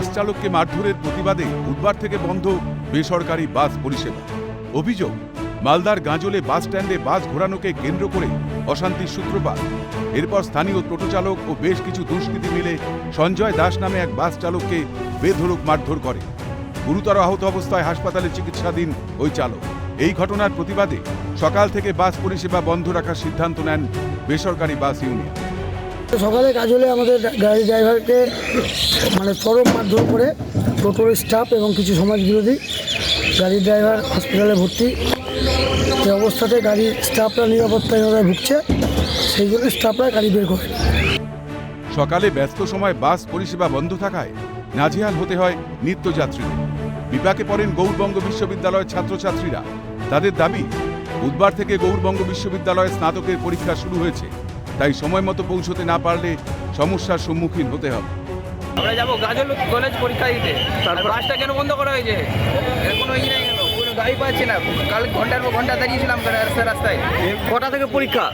বাস চালককে মারধরের প্রতিবাদে বুধবার থেকে বন্ধ বেসরকারি বাস পরিষেবা। অভিযোগ, মালদার গাজলে বাস স্ট্যান্ডে বাস ঘোরানোকে কেন্দ্র করে অশান্তির সূত্রপাত। এরপর স্থানীয় টোটো চালক ও বেশ কিছু দুষ্কৃতী মিলে সঞ্জয় দাস নামে এক বাস চালককে বেধড়ক মারধর করে। গুরুতর আহত অবস্থায় হাসপাতালে চিকিৎসাধীন ওই চালক। এই ঘটনার প্রতিবাদে সকাল থেকে বাস পরিষেবা বন্ধ রাখার সিদ্ধান্ত নেন বেসরকারি বাস ইউনিয়ন। সকালে কাজ হলে আমাদের গাড়ি ড্রাইভারকে মানে চরম মারধর করে টোটোর স্টাফ এবং কিছু সমাজ বিরোধী গাড়ির ড্রাইভার হসপিটালে ভর্তি। এই অবস্থাতে গাড়ির স্টাফরা নিরাপত্তাহীনতায় ভুগছে, সেই জন্য স্টাফরা গাড়ি বের করে সকালে ব্যস্ত সময় বাস পরিষেবা বন্ধ থাকায় নাজেহাল হতে হয় নিত্যযাত্রীদের বিপাকে পড়েন গৌরবঙ্গ বিশ্ববিদ্যালয়ের ছাত্রছাত্রীরা। তাদের দাবি, বুধবার থেকে গৌরবঙ্গ বিশ্ববিদ্যালয়ে স্নাতকের পরীক্ষা শুরু হয়েছে। তাই সময় মতো পৌঁছতে না পারলে সমস্যার সম্মুখীন হতে হবে। আমরা যাব গাজল কলেজ পরীক্ষা দিতে তারপর বাসটা কেন বন্ধ করা হয়েছে? এর কোনো ই নেই কেন? গাড়ি পাচ্ছি না। কাল ঘণ্টার পর ঘণ্টা দাঁড়িয়েছিলাম রাস্তায় রাস্তায়। কটা থেকে পরীক্ষা?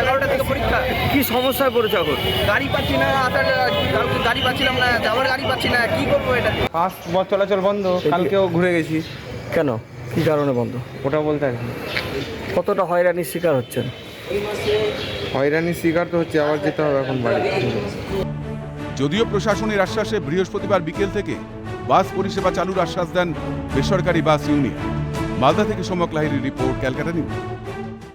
এগারোটা থেকে পরীক্ষা। কি সমস্যায় পড়েছে এখন? গাড়ি পাচ্ছি না আসার কালকে গাড়ি পাচ্ছিলাম না যাওয়ার গাড়ি পাচ্ছি না কি করব এটা? বাস বস চলাচল বন্ধ কালকেও ঘুরে গেছি। কেন? কি কারণে বন্ধ? ওটা বলতে আর কতটা হয়রানির শিকার হচ্ছেন? হয়রানির শিকার তো হচ্ছে, আবার যেতে হবে এখন বাড়ি। যদিও প্রশাসনের আশ্বাসে বৃহস্পতিবার বিকেল থেকে বাস পরিষেবা চালুর আশ্বাস দেন বেসরকারি বাস ইউনিয়ন। মালদা থেকে সমক রিপোর্ট, ক্যালকাটা নিউজ।